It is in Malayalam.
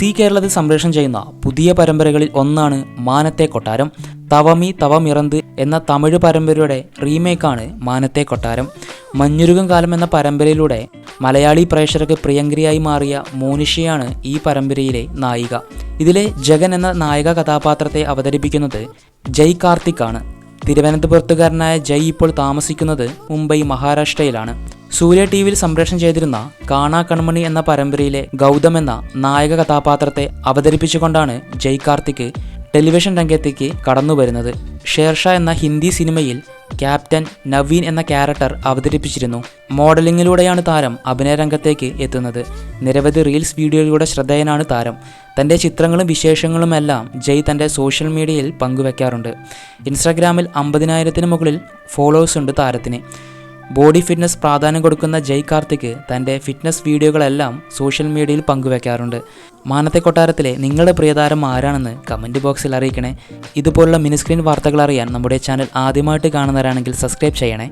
സി കേരളത്തിൽ സംപ്രേഷണം ചെയ്യുന്ന പുതിയ പരമ്പരകളിൽ ഒന്നാണ് മാനത്തെ കൊട്ടാരം തവമി തവമിറന്ത് എന്ന തമിഴ് പരമ്പരയുടെ റീമേക്കാണ് മാനത്തെ കൊട്ടാരം. മഞ്ഞുരുകം കാലം എന്ന പരമ്പരയിലൂടെ മലയാളി പ്രേക്ഷകർക്ക് പ്രിയങ്കരിയായി മാറിയ മോനിഷയാണ് ഈ പരമ്പരയിലെ നായിക. ഇതിലെ ജഗൻ എന്ന നായക കഥാപാത്രത്തെ അവതരിപ്പിക്കുന്നത് ജയ് കാർത്തിക് ആണ് തിരുവനന്തപുരത്തുകാരനായ ജയ് ഇപ്പോൾ താമസിക്കുന്നത് മുംബൈ മഹാരാഷ്ട്രയിലാണ്. സൂര്യ ടി വിയിൽ സംപ്രേഷണം ചെയ്തിരുന്ന കാണാ കൺമണി എന്ന പരമ്പരയിലെ ഗൗതം എന്ന നായക കഥാപാത്രത്തെ അവതരിപ്പിച്ചുകൊണ്ടാണ് ജയ് കാർത്തിക് ടെലിവിഷൻ രംഗത്തേക്ക് കടന്നു വരുന്നത്. ഷേർഷാ എന്ന ഹിന്ദി സിനിമയിൽ ക്യാപ്റ്റൻ നവീൻ എന്ന ക്യാരക്ടർ അവതരിപ്പിച്ചിരുന്നു. മോഡലിങ്ങിലൂടെയാണ് താരം അഭിനയ രംഗത്തേക്ക് എത്തുന്നത്. നിരവധി റീൽസ് വീഡിയോയിലൂടെ ശ്രദ്ധേയനാണ് താരം. തന്റെ ചിത്രങ്ങളും വിശേഷങ്ങളുമെല്ലാം ജയ് തന്റെ സോഷ്യൽ മീഡിയയിൽ പങ്കുവെക്കാറുണ്ട്. ഇൻസ്റ്റാഗ്രാമിൽ അമ്പതിനായിരത്തിന് മുകളിൽ ഫോളോവേഴ്സ് ഉണ്ട് താരത്തിന്. ബോഡി ഫിറ്റ്നസ് പ്രാധാന്യം കൊടുക്കുന്ന ജയ് കാർത്തിക് തന്റെ ഫിറ്റ്നസ് വീഡിയോകളെല്ലാം സോഷ്യൽ മീഡിയയിൽ പങ്കുവെക്കാറുണ്ട്. മാനത്തെ കൊട്ടാരത്തിലെ നിങ്ങളുടെ പ്രിയതാരം ആരാണെന്ന് കമന്റ് ബോക്സിൽ അറിയിക്കണേ. ഇതുപോലുള്ള മിനിസ്ക്രീൻ വാർത്തകൾ അറിയാൻ നമ്മുടെ ചാനൽ ആദ്യമായിട്ട് കാണുന്നവരാണെങ്കിൽ സബ്സ്ക്രൈബ് ചെയ്യണേ.